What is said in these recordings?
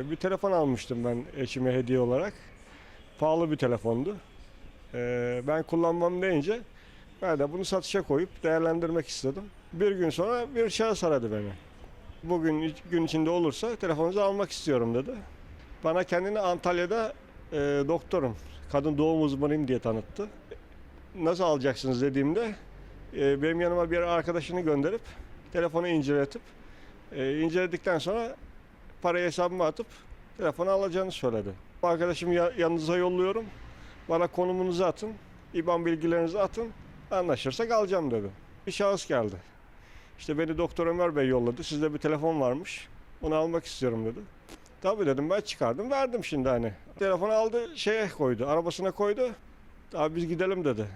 Bir telefon almıştım ben eşime hediye olarak. Pahalı bir telefondu. Ee, ben kullanmam deyince ben de bunu satışa koyup değerlendirmek istedim. Bir gün sonra bir şahıs aradı beni. Bugün gün içinde olursa telefonunuzu almak istiyorum dedi. Bana kendini Antalya'da e, doktorum, kadın doğum uzmanıyım diye tanıttı. Nasıl alacaksınız dediğimde e, benim yanıma bir arkadaşını gönderip telefonu inceletip e, inceledikten sonra parayı hesabıma atıp telefonu alacağını söyledi. Arkadaşımı ya- yanınıza yolluyorum. Bana konumunuzu atın, IBAN bilgilerinizi atın. Anlaşırsak alacağım dedi. Bir şahıs geldi. İşte beni Doktor Ömer Bey yolladı. Sizde bir telefon varmış. Onu almak istiyorum dedi. Tabii dedim ben çıkardım verdim şimdi hani. Telefonu aldı şeye koydu arabasına koydu. Abi biz gidelim dedi.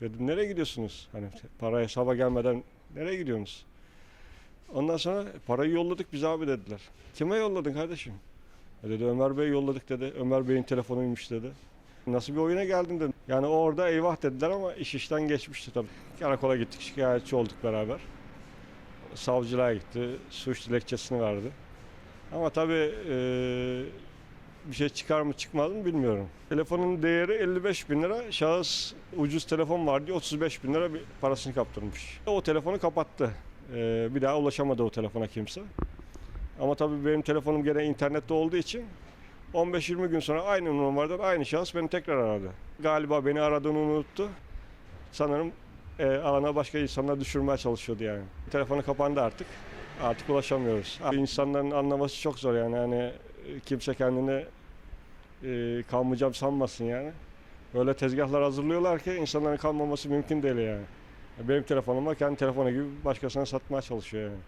Dedim nereye gidiyorsunuz? Hani para hesaba gelmeden nereye gidiyorsunuz? Ondan sonra parayı yolladık biz abi dediler. Kime yolladın kardeşim? E dedi Ömer Bey yolladık dedi. Ömer Bey'in telefonuymuş dedi. Nasıl bir oyuna geldin dedim. Yani orada eyvah dediler ama iş işten geçmişti tabii. Karakola gittik şikayetçi olduk beraber. Savcılığa gitti. Suç dilekçesini verdi. Ama tabii e, bir şey çıkar mı çıkmaz mı bilmiyorum. Telefonun değeri 55 bin lira. Şahıs ucuz telefon var diye 35 bin lira bir parasını kaptırmış. O telefonu kapattı. E, bir daha ulaşamadı o telefona kimse. Ama tabii benim telefonum gene internette olduğu için 15-20 gün sonra aynı numaradan aynı şahıs beni tekrar aradı. Galiba beni aradığını unuttu. Sanırım e, alana başka insanlar düşürmeye çalışıyordu yani. Telefonu kapandı artık. Artık ulaşamıyoruz. İnsanların anlaması çok zor yani. Hani e, kimse kendini e, kalmayacağım sanmasın yani. Böyle tezgahlar hazırlıyorlar ki insanların kalmaması mümkün değil yani. Benim telefonum var kendi telefonu gibi başkasına satmaya çalışıyor yani.